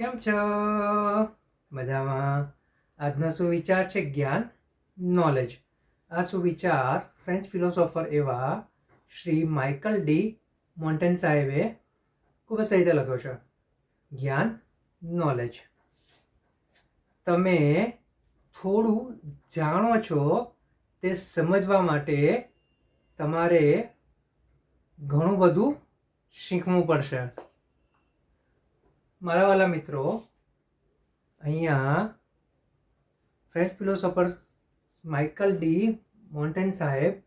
કેમ છો? મજામાં. આજનો સુવિચાર છે જ્ઞાન નોલેજ આ સુવિચાર ફ્રેન્ચ ફિલોસોફર એવા શ્રી માઇકલ ડી મોન્ટેન સાહેબે ખૂબ જ સહી રીતે લખ્યો છે. જ્ઞાન નોલેજ તમે થોડું જાણો છો તે સમજવા માટે તમારે ઘણું બધું શીખવું પડશે. મારા વાલા મિત્રો, અહીંયા French philosopher Michael de Montaigne સાહેબ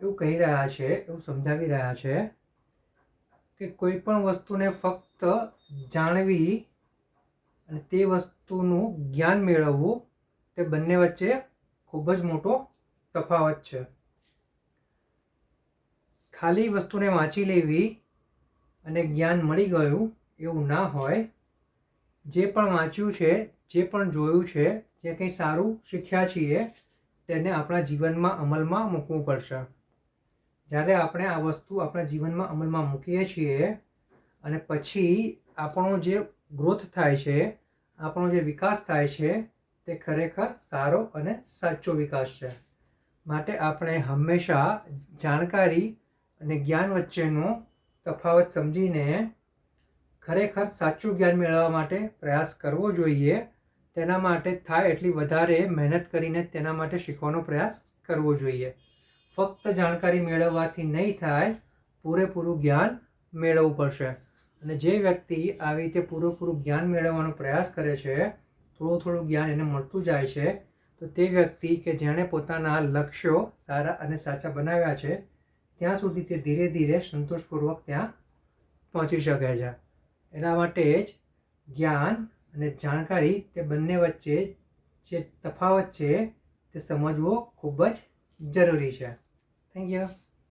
એવું કહી રહ્યા છે, એવું સમજાવી રહ્યા છે કે કોઈ પણ વસ્તુને ફક્ત જાણવી અને તે વસ્તુનું જ્ઞાન મેળવવું તે બંને વચ્ચે ખૂબ જ મોટો તફાવત છે. ખાલી વસ્તુને વાંચી લેવી અને જ્ઞાન મળી ગયું એવું ના હોય. જે પણ વાંચ્યું છે, જે પણ જોયું છે, જે કંઈ સારું શીખ્યા છીએ, તેને આપણા જીવનમાં અમલમાં મૂકવું પડશે. જ્યારે આપણે આ વસ્તુ આપણા જીવનમાં અમલમાં મૂકીએ છીએ અને પછી આપણો જે ગ્રોથ થાય છે, આપણો જે વિકાસ થાય છે, તે ખરેખર સારો અને સાચો વિકાસ છે. માટે આપણે હંમેશા જાણકારી અને જ્ઞાન વચ્ચેનો તફાવત સમજીને ખરેખર સાચું જ્ઞાન મેળવવા માટે પ્રયાસ કરવો જોઈએ. તેના માટે થાય એટલી વધારે મહેનત કરીને તેના માટે શીખવાનો પ્રયાસ કરવો જોઈએ. ફક્ત જાણકારી મેળવવાથી નહીં થાય, પૂરેપૂરું જ્ઞાન મેળવવું પડશે. અને જે વ્યક્તિ આવી રીતે પૂરેપૂરું જ્ઞાન મેળવવાનો પ્રયાસ કરે છે, થોડું થોડું જ્ઞાન એને મળતું જાય છે, તો તે વ્યક્તિ કે જેણે પોતાના લક્ષ્યો સારા અને સાચા બનાવ્યા છે, ત્યાં સુધી તે ધીરે ધીરે સંતોષપૂર્વક ત્યાં પહોંચી શકે છે. એના માટે જ જ્ઞાન અને જાણકારી તે બંને વચ્ચે જે તફાવત છે તે સમજવો ખૂબ જ જરૂરી છે. Thank you